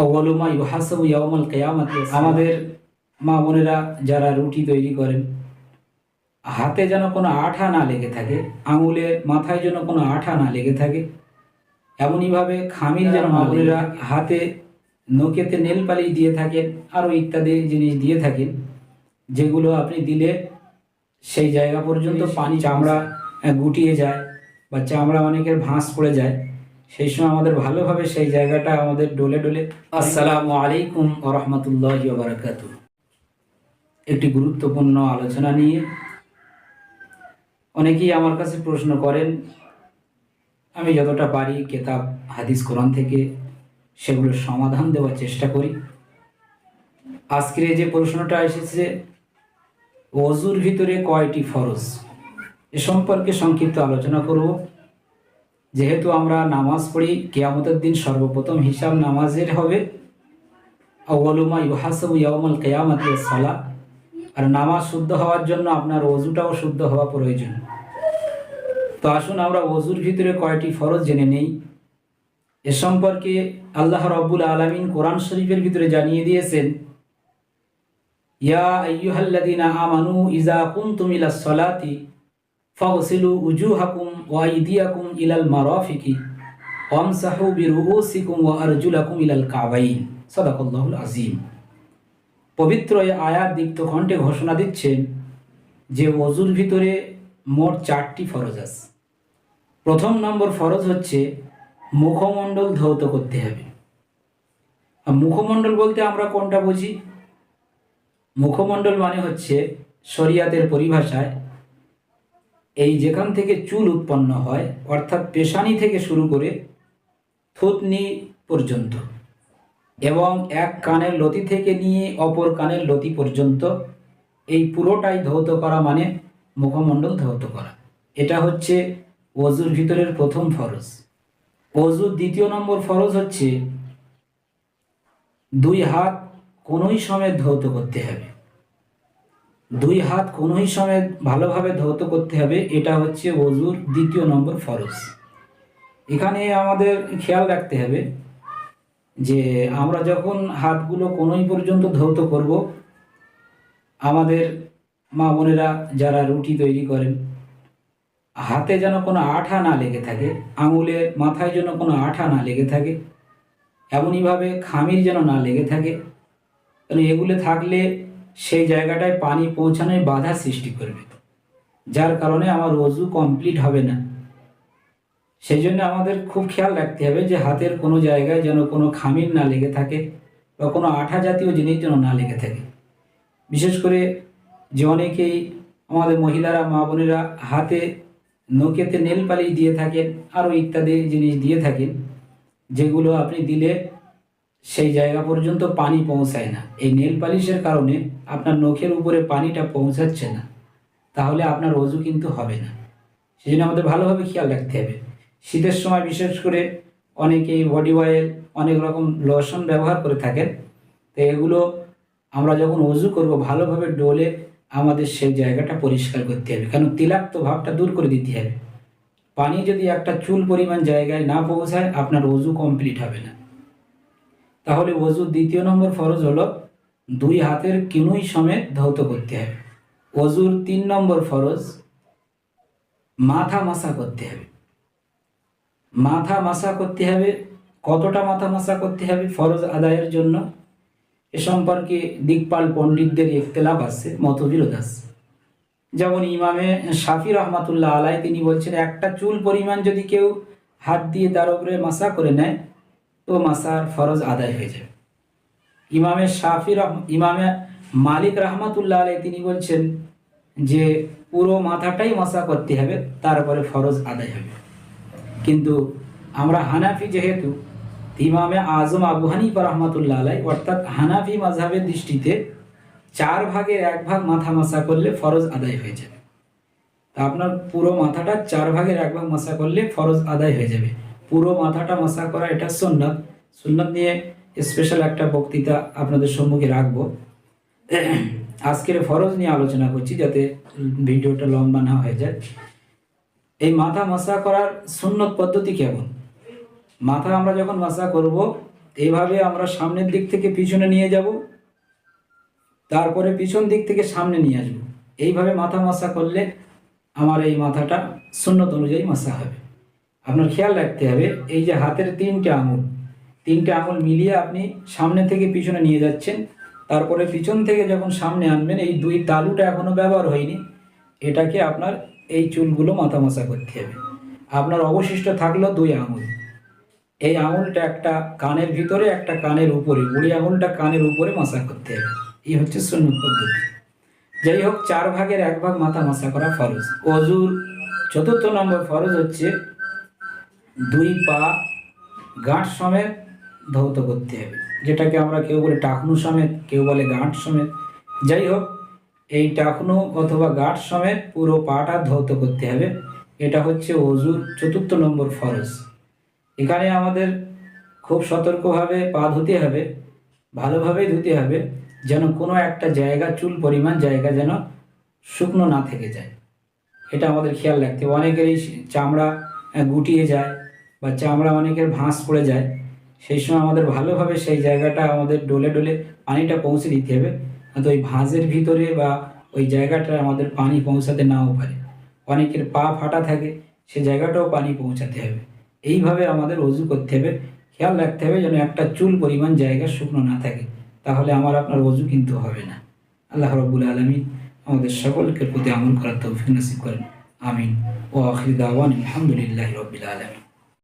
আউ্বালুমা ইউহাসাবু ইয়াউমাল কিয়ামাত। আমাদের মা বোনেরা যারা রুটি তৈরি করেন হাতে যেন কোনো আঠা না লেগে থাকে আঙুলের মাথায় যেন কোনো আঠা না লেগে থাকে এমনইভাবে খামির যেন মা বোনেরা হাতে নখেতে নেল পালিশ দিয়ে থাকেন আরও ইত্যাদি জিনিস দিয়ে থাকেন যেগুলো আপনি দিলে সেই জায়গা পর্যন্ত পানি চামড়া গুটিয়ে যায় বা চামড়া অনেকের ভাঁজ পড়ে যায়। সেই সময় আমাদের ভালোভাবে সেই জায়গাটা আমাদের ডলে ডলে আসসালামু আলাইকুম রহমতুল্লাহ বারাকাত একটি গুরুত্বপূর্ণ আলোচনা নিয়ে অনেকেই আমার কাছে প্রশ্ন করেন, আমি যতটা পারি কেতাব, হাদিস, কোরআন থেকে সেগুলোর সমাধান দেওয়ার চেষ্টা করি। আজকের যে প্রশ্নটা এসেছে অজুর ভিতরে কয়টি ফরজ? এ সম্পর্কে সংক্ষিপ্ত আলোচনা করব। যেহেতু আমরা নামাজ পড়ি, কেয়ামতের দিন সর্বপ্রথম হিসাব নামাজের হবে। আউ্বালুমা ইউহাসাবু ইয়াউমাল কেয়ামত সালা আর নামাজ শুদ্ধ হওয়ার জন্য আপনার অজুটাও শুদ্ধ হওয়া প্রয়োজন। তো আসুন আমরা অজুর ভিতরে কয়টি ফরজ জেনে নেই। এ সম্পর্কে আল্লাহ রব্বুল আলমিন কোরআন শরীফের ভিতরে জানিয়ে দিয়েছেন, ইয়া আইয়ুহাল্লাযীনা আমানু ইযা কুনতুম সালাতি ফাগসিলু উজুহাকুম ওয়া আইদিয়াকুম ইলাল মারাফিকি ওয়ামসাহু বিরুউসিকুম ওয়া আরজুলাকুম ইলাল কাবাইন। সাদাকাল্লাহুল আযীম। পবিত্র এই আয়াত দীপ্ত কণ্ঠে ঘোষণা দিচ্ছেন যে ওজুর ভিতরে মোট চারটি ফরজ আছে। প্রথম নম্বর ফরজ হচ্ছে মুখমণ্ডল ধৌত করতে হবে। মুখমণ্ডল বলতে আমরা কোনটা বুঝি? মুখমণ্ডল মানে হচ্ছে শরিয়াতের পরিভাষায় এই যেখান থেকে চুল উৎপন্ন হয়, অর্থাৎ পেশানি থেকে শুরু করে থুতনি পর্যন্ত এবং এক কানের লতি থেকে নিয়ে অপর কানের লতি পর্যন্ত এই পুরোটাই ধৌত করা মানে মুখমণ্ডল ধৌত করা। এটা হচ্ছে অজুর ভিতরের প্রথম ফরজ। অজুর দ্বিতীয় নম্বর ফরজ হচ্ছে দুই হাত কোনোই সমেত ধৌত করতে হবে। দুই হাত কোনোই সমেত ভালোভাবে ধৌত করতে হবে, এটা হচ্ছে অজুর দ্বিতীয় নম্বর ফরজ। এখানে আমাদের খেয়াল রাখতে হবে যে আমরা যখন হাতগুলো কোনোই পর্যন্ত ধৌত করব, আমাদের মা বোনেরা যারা রুটি তৈরি করেন, হাতে যেন কোনো আঠা না লেগে থাকে, আঙুলের মাথায় যেন কোনো আঠা না লেগে থাকে, এমনইভাবে খামির যেন না লেগে থাকে কারণ এগুলো থাকলে সেই জায়গাটায় পানি পৌঁছানোয় বাধা সৃষ্টি করবে যার কারণে আমার অজু কমপ্লিট হবে না। সেই জন্য আমাদের খুব খেয়াল রাখতে হবে যে হাতের কোনো জায়গায় যেন কোনো খামির না লেগে থাকে বা কোনো আঠা জাতীয় জিনিস যেন না লেগে থাকে। বিশেষ করে যে অনেকেই আমাদের মহিলারা, মা বোনেরা হাতে নখেতে নেল পালিশ দিয়ে থাকেন আরও ইত্যাদি জিনিস দিয়ে থাকেন, যেগুলো আপনি দিলে সেই জায়গা পর্যন্ত পানি পৌঁছায় না। এই নেল পালিশের কারণে আপনার নখের উপরে পানিটা পৌঁছাচ্ছে না। তাহলে আপনার অজু কিন্তু হবে না। সেই জন্য আমাদের ভালোভাবে খেয়াল রাখতে হবে। শীতের সময় বিশেষ করে অনেকেই বডি অয়েল অনেক রকম লোশন ব্যবহার করে থাকেন। তো এগুলো আমরা যখন অজু করব, ভালোভাবে ডোলে আমাদের সেই জায়গাটা পরিষ্কার করতে হবে। কারণ তিলাক্ত ভাবটা দূর করে দিতে হবে। পানি যদি একটা চুল পরিমাণ জায়গায় না পৌঁছায়, আপনার অজু কমপ্লিট হবে না। তাহলে অজুর দ্বিতীয় নম্বর ফরজ হলো দুই হাতের কিনুই সমেত ধৌত করতে হবে। অজুর তিন নম্বর ফরজ, মাথা মাসা করতে হবে। মাথা মাসা করতে হবে, কতটা মাথা মাসা করতে হবে ফরজ আদায়ের জন্য? এ সম্পর্কে দিকপাল পণ্ডিতদের ইখতলাফ আছে, মতবিরোধ আছে। যেমন ইমামে শাফি রহমাতুল্লাহ আলাই তিনি বলছেন, একটা চুল পরিমাণ যদি কেউ হাত দিয়ে তার উপরে মাসা করে নেয় তো মাসার ফরজ আদায় হয়ে যাবে ইমামে শাফি ইমামে মালিক রহমাতুল্লাহ আলাই তিনি বলছেন যে, পুরো মাথাটাই মাসা করতে হবে, তারপরে ফরজ আদায় হবে। কিন্তু আমরা হানাফি যেহেতু, ইমামে আজম আবু হানিফা রহমাতুল্লাহ আলাই, অর্থাৎ হানাফি মাঝহাবের দৃষ্টিতে চার ভাগের এক ভাগ মাথা মাসা করলে ফরজ আদায় হয়ে যাবে। তা আপনার পুরো মাথাটা চার ভাগের এক ভাগ মাসা করলে ফরজ আদায় হয়ে যাবে। পুরো মাথাটা মাসা করা, এটা সুন্নাত। সুন্নাত নিয়ে স্পেশাল একটা বক্তৃতা আপনাদের সম্মুখে রাখব। আজকের ফরজ নিয়ে আলোচনা করছি যাতে ভিডিওটা লম্বা না হয়ে যায়। এই মাথা মাসা করার সুন্নত পদ্ধতি কেমন? মাথা আমরা যখন মাসা করব এইভাবে আমরা সামনের দিক থেকে পিছনে নিয়ে যাব, তারপরে পিছন দিক থেকে সামনে নিয়ে আসব। এইভাবে মাথা মাসা করলে আমার এই মাথাটা সুন্নত অনুযায়ী মাসা হবে। আপনার খেয়াল রাখতে হবে, এই যে হাতের তিনটে আঙুল তিনটে আঙুল মিলিয়ে আপনি সামনে থেকে পিছনে নিয়ে যাচ্ছেন, তারপরে পিছন থেকে যখন সামনে আনবেন, এই দুই তালুটা এখনও ব্যবহার হয়নি, এটাকে আপনার এই চুলগুলো মাথা মাসা করতে হবে। আপনার অবশিষ্ট থাকল দুই আঙুল। এই আঙুলটা একটা কানের ভিতরে, একটা কানের উপরে বুড়ি আঙুলটা কানের উপরে মাসা করতে হবে। এই হচ্ছে সুন্নত পদ্ধতি। যাই হোক, চার ভাগের এক ভাগ মাথা মাসা করা ফরজ। অজুর চতুর্থ নম্বর ফরজ হচ্ছে দুই পা গাঁট সমেত ধৌত করতে হবে। যেটাকে আমরা কেউ বলে টাকনু সমেত, কেউ বলে গাঁট সমেত। যাই হোক, এই টাকনু অথবা গাঁট সমেত পুরো পাটা ধৌত করতে হবে। এটা হচ্ছে অজুর চতুর্থ নম্বর ফরজ। এখানে আমাদের খুব সতর্কভাবে পা ধুতে হবে, ভালোভাবেই ধুতে হবে, যেন কোনো একটা জায়গা, চুল পরিমাণ জায়গা যেন শুকনো না থেকে যায়। এটা আমাদের খেয়াল রাখতে হবে। অনেকেরই চামড়া গুটিয়ে যায় বা চামড়া অনেকের ভাঁজ পড়ে যায়, সেই সময় আমাদের ভালোভাবে সেই জায়গাটা আমাদের ডলে ডলে পানিটা পৌঁছে দিতে হবে, হয়তো ওই ভাঁজের ভিতরে বা ওই জায়গাটা আমাদের পানি পৌঁছাতে নাও পারে। অনেকের পা ফাটা থাকে, সে জায়গাটাও পানি পৌঁছাতে হবে। এইভাবে আমাদের অজু করতে হবে। খেয়াল রাখতে হবে যেন একটা চুল পরিমাণ জায়গা শুকনো না থাকে, তাহলে আমার আপনার অজু কিন্তু হবে না। আল্লাহ রব্বুল আলমিন আমাদের সকলকে প্রতি আমল করার তৌফিক নসিব করেন। আমিন। ও আখির দাওয়ান আলহামদুলিল্লাহ রবিল আলমিন।